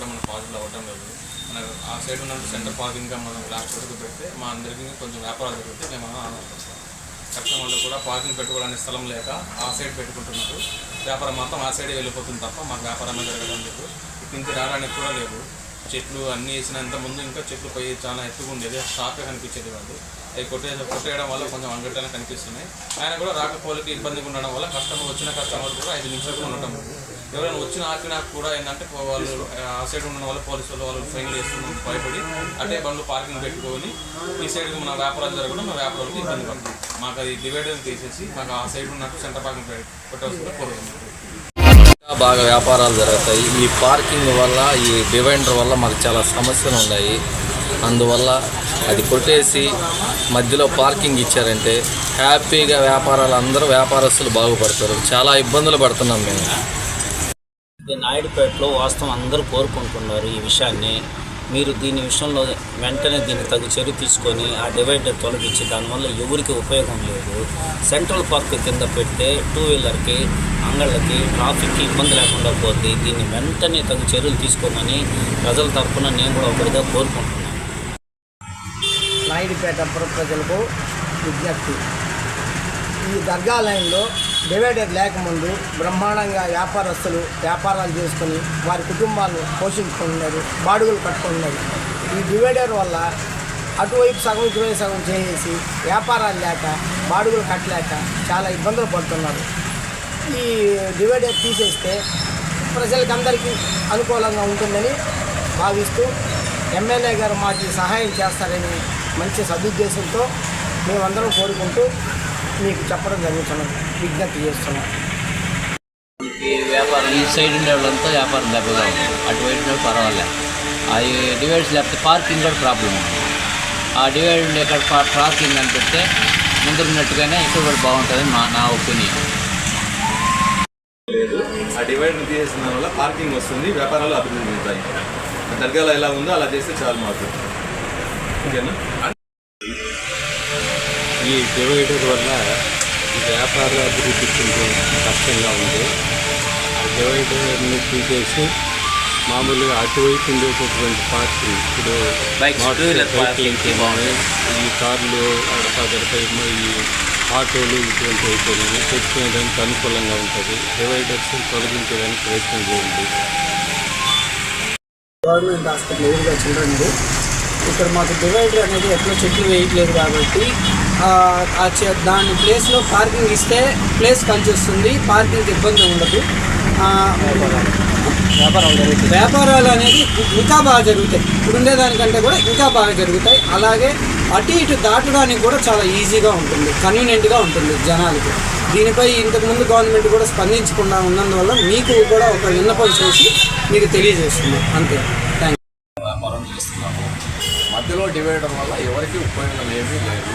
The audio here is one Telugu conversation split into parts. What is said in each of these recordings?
కూడా మనకు పాజిబుల్ అవ్వడం లేదు. మన ఆ సైడ్ ఉన్న సెంటర్ పార్కింగ్గా మనం లాస్ట్ వరకు పెడితే మా అందరికీ కొంచెం వ్యాపారాలు జరుగుతాయి. మేము ఆనందపడతాం కస్టమర్లు కూడా పార్కింగ్ పెట్టుకోవడానికి స్థలం లేక ఆ సైడ్ పెట్టుకుంటున్నారు. వ్యాపారం మొత్తం ఆ సైడే వెళ్ళిపోతుంది తప్ప మాకు వ్యాపారమే జరగడం లేదు. ఇటు నుంచి రావడానికి కూడా లేదు. చెట్లు అన్నీ వేసినంత ముందు ఇంకా చెట్లు పోయి చాలా ఎత్తుగా ఉండేది. షాపే కనిపించేది కాదు. అవి కొట్టే కొట్టేయడం వల్ల కొంచెం అంగట్లనే కనిపిస్తున్నాయి. ఆయన కూడా రాకపోలకి ఇబ్బందిగా ఉండడం వల్ల కస్టమర్ వచ్చిన కస్టమర్ కూడా ఐదు నిమిషాలు ఉండటం లేదు. ఎవరైనా వచ్చిన ఆకినా కూడా ఏంటంటే వాళ్ళు ఆ సైడ్ ఉన్న వాళ్ళు పోలీసు వాళ్ళు వాళ్ళు ఫైన్ చేస్తున్న భయపడి అటే బండ్లు పార్కింగ్ పెట్టుకొని ఈ సైడ్ మన వ్యాపారాలు జరగడం మా వ్యాపారాలకు ఇబ్బంది పడుతుంది మాకు అది డివైడర్ తీసేసి మాకు ఆ సైడ్ ఉన్నట్టు సెంటర్ పార్కింగ్ పెట్టవలసిందిగా కోరుతున్నాం బాగా వ్యాపారాలు జరుగుతాయి. ఈ పార్కింగ్ వల్ల ఈ డివైడర్ వల్ల మాకు చాలా సమస్యలు ఉన్నాయి. అందువల్ల అది కొట్టేసి మధ్యలో పార్కింగ్ ఇచ్చారంటే హ్యాపీగా వ్యాపారాలు అందరూ వ్యాపారస్తులు బాగుపడతారు. చాలా ఇబ్బందులు పడుతున్నాం మేము. నాయుడుపేటలో వాస్తవం అందరూ కోరుకుంటున్నారు ఈ విషయాన్ని. మీరు దీని విషయంలో వెంటనే దీన్ని తగు చర్య తీసుకొని ఆ డివైడర్ తొలగించి దానివల్ల ఎవరికి ఉపయోగం లేదు. సెంట్రల్ పార్క్ కింద పెడితే టూ వీలర్కి అంగళ్ళకి ట్రాఫిక్కి ఇబ్బంది లేకుండా పోద్ది. దీన్ని వెంటనే తగు చర్యలు తీసుకోమని ప్రజల తరఫున నేను కూడా ఒకటిగా కోరుకుంటున్నాను. నాయుడుపేట ప్రజలకు విజ్ఞప్తి. ఈ దర్గా లైన్లో డివైడర్ లేకముందు బ్రహ్మాండంగా వ్యాపారస్తులు వ్యాపారాలు చేసుకొని వారి కుటుంబాలను పోషించుకుంటున్నారు బాడుగులు కట్టుకుంటున్నారు. ఈ డివైడర్ వల్ల అటువైపు సగం ఇటువైపు సగం చేసేసి వ్యాపారాలు లేక బాడుగులు కట్టలేక చాలా ఇబ్బందులు పడుతున్నారు. ఈ డివైడర్ తీసేస్తే ప్రజలకి అందరికీ అనుకూలంగా ఉంటుందని భావిస్తూ ఎమ్మెల్యే గారు మాకు సహాయం చేస్తారని మంచి సదుద్దేశంతో మేమందరం కోరుకుంటూ మీకు చెప్పడం జరుగుతున్నాం విజ్ఞప్తి చేస్తున్నాం. ఈ వ్యాపారం ఈ సైడ్ ఉండే వాళ్ళంతా వ్యాపారం దెబ్బగా ఉంది. అటువైపు ఉండే పర్వాలేదు ఆ డివైడ్స్ లేకపోతే పార్కింగ్ కూడా ప్రాబ్లం ఉంది. ఆ డివైడ్ ఉండే ఇక్కడ పా- పార్కింగ్ అని పెడితే ముందు ఉన్నట్టుగానే ఇక్కడ కూడా బాగుంటుందని మా నా ఒపీనియన్. లేదు. ఆ డివైడర్ తీసేసిన వల్ల పార్కింగ్ వస్తుంది వ్యాపారాలు అభివృద్ధి చెందుతాయి దర్గాలో ఎలా ఉందో అలా చేస్తే చాలు మాకు. ఓకేనా? ఈ డివైడర్ వల్ల వ్యాపార అభివృద్ధి కొంచెం కష్టంగా ఉంది. ఆ డివైడర్ని తీసేసి మామూలుగా అటువైపు ఉండేటటువంటి పార్కింగ్ ఇప్పుడు. ఈ కార్లు అడపదడపై ఈ ఆటోలు ఇటువంటి అయిపోయినాయి పెట్టుకునేదానికి అనుకూలంగా ఉంటుంది. డివైడర్స్ తొలగించేదానికి ప్రయత్నం చేయండి. గవర్నమెంట్ హాస్పిటల్ ఎదురుగా చిల్డ్రన్ది ఇక్కడ మాకు డివైడర్ అనేది ఎట్లా చెట్లు వేయట్లేదు కాబట్టి ఆ, ఆ చె- దాని ప్లేస్లో పార్కింగ్ ఇస్తే ప్లేస్ కలిసి వస్తుంది పార్కింగ్ ఇబ్బంది ఉండదు. వ్యాపారాలు అనేది ఇంకా బాగా జరుగుతాయి. ఇప్పుడు ఉండేదానికంటే కూడా ఇంకా బాగా జరుగుతాయి. అలాగే అటు ఇటు దాటడానికి కూడా చాలా ఈజీగా ఉంటుంది కన్వీనియంట్గా ఉంటుంది జనాలకి. దీనిపై ఇంతకుముందు గవర్నమెంట్ కూడా స్పందించకుండా ఉన్నందువల్ల మీకు కూడా ఒక విన్నపం చేసి మీకు తెలియజేస్తున్నాం అంతే. మధ్యలో వల్ల ఎవరికి ఉపయోగం ఏమీ లేదు.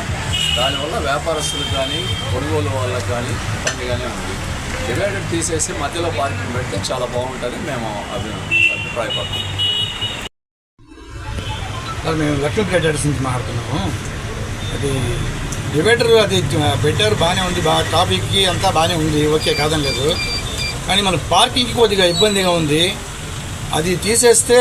దానివల్ల వ్యాపారస్తులకు కానీ కొనుగోలు వాళ్ళకి కానీ ఇబ్బందిగానే ఉంది. డివైడర్ తీసేసి మధ్యలో పార్కింగ్ పెడితే చాలా బాగుంటుంది మేము అభి అభిప్రాయపడతాం సార్ మేము లక్ష్మీ ట్రేడర్స్ నుంచి మాట్లాడుతున్నాము. అది డివైడర్ అది పెట్టారు బాగానే ఉంది. బాగా ట్రాఫిక్కి అంతా బాగానే ఉంది. ఓకే కాదని లేదు కానీ మన పార్కింగ్కి కొద్దిగా ఇబ్బందిగా ఉంది. అది తీసేస్తే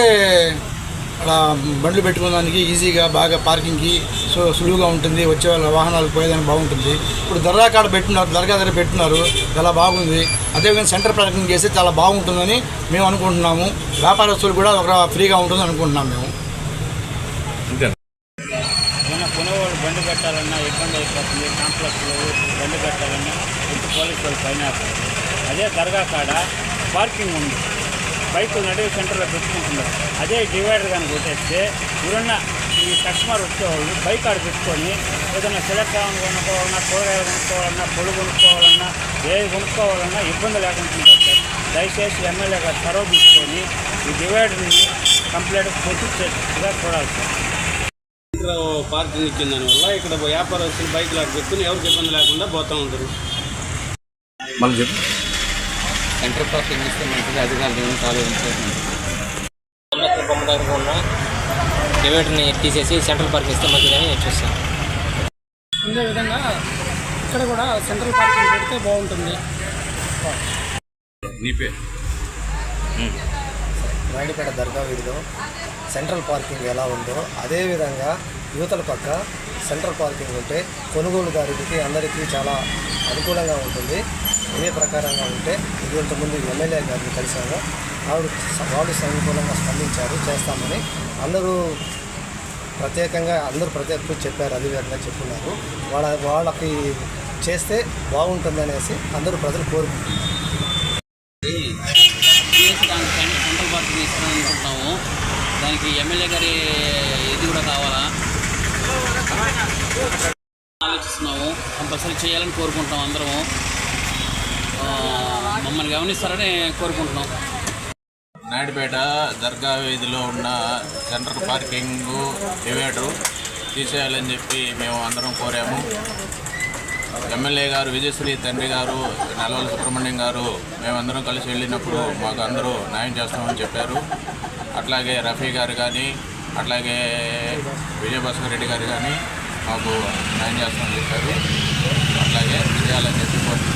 అలా బండ్లు పెట్టుకోవడానికి ఈజీగా బాగా పార్కింగ్కి సో సులువుగా ఉంటుంది. వచ్చే వాళ్ళ వాహనాలు పోయేదానికి బాగుంటుంది. ఇప్పుడు దర్గా కాడ పెట్టినారు దర్గా దగ్గర పెట్టినారు చాలా బాగుంది. అదేవిధంగా సెంటర్ పార్కింగ్ చేస్తే చాలా బాగుంటుందని మేము అనుకుంటున్నాము. వ్యాపారస్తులు కూడా ఒక ఫ్రీగా ఉంటుందని అనుకుంటున్నాం మేము. మన కొనేవాళ్ళు బండి పెట్టాలన్నా ఇబ్బంది అయిపోతుంది కాంప్లెక్స్లో బండి పెట్టాలన్నా ఇంటి పోలీసు వాళ్ళు పైన వేస్తారు. అదే దర్గా కాడ పార్కింగ్ ఉంది. బైక్ నడివి సెంటర్లో పెట్టుకుంటున్నారు. అదే డివైడర్ కానీ కొట్టేస్తే ఇవన్న ఈ కస్టమర్ వచ్చేవాళ్ళు బైక్ ఆడ పెట్టుకొని ఏదైనా సెలెక్ట్ కొనుక్కోవాలన్నా కూరగాయలు కొనుక్కోవాలన్నా పొడి కొనుక్కోవాలన్నా ఏది కొనుక్కోవాలన్నా ఇబ్బంది లేకుండా సార్. దయచేసి ఎమ్మెల్యే గారు చొరవ తీసుకొని ఈ డివైడర్ని కంప్లీట్ కొట్టించేట్టుగా చూడాలి సార్. పార్కింగ్ ఇచ్చిన దానివల్ల ఇక్కడ వ్యాపారస్తులు బైక్ లాగా పెట్టుకుని ఎవరికి ఇబ్బంది లేకుండా పోతూ ఉంటారు. మళ్ళీ సెంటర్ పార్కింగ్ ఇస్తే మంచిది? అధికారులు ఏమి ఆలోచించారు బొమ్మ దగ్గర ఉన్న డివైడర్ని తీసేసి సెంట్రల్ పార్క్ ఇస్తే మంచిదని చూస్తాను. ఉండే విధంగా ఇక్కడ కూడా సెంట్రల్ పార్కింగ్ పెడితే బాగుంటుంది. నాయుడుపేట దర్గా వీధిలో సెంట్రల్ పార్కింగ్ ఎలా ఉందో అదేవిధంగా యువతల పక్క సెంట్రల్ పార్కింగ్ ఉంటే కొనుగోలుదారుడికి అందరికీ చాలా అనుకూలంగా ఉంటుంది. ఇదే ప్రకారంగా ఉంటే ఇది ఇంతకుముందు ఎమ్మెల్యే గారిని కలిసాము ఆవిడ వాళ్ళు సమీపంగా స్పందించారు. చేస్తామని అందరూ ప్రత్యేకంగా అందరూ ప్రత్యేకంగా చెప్పారు. అదే విధంగా చెప్పున్నారు. వాళ్ళ వాళ్ళకి చేస్తే బాగుంటుందనేసి అందరూ ప్రజలు కోరుకుంటున్నారు. దానికి సెంట్రల్ అనుకుంటున్నాము దానికి ఎమ్మెల్యే గారి ఇది కూడా కావాలా ఆలోచిస్తున్నాము. కంపల్సరీ చేయాలని కోరుకుంటాం అందరము. మమ్మల్ని గమనిస్తారని కోరుకుంటున్నాం. నాయుడుపేట దర్గా వీధిలో ఉన్న సెంట్రల్ పార్కింగ్ డివైడరు తీసేయాలని చెప్పి మేము అందరం కోరాము. ఎమ్మెల్యే గారు విజయశ్రీ తండ్రి గారు నల్వల సుబ్రహ్మణ్యం గారు మేమందరం కలిసి వెళ్ళినప్పుడు మాకు అందరూ న్యాయం చేస్తామని చెప్పారు. అట్లాగే రఫీ గారు కానీ అట్లాగే విజయభాస్కర్ రెడ్డి గారు కానీ మాకు న్యాయం చేస్తామని చెప్పారు. అట్లాగే చేయాలని చెప్పి కోరుతున్నాం.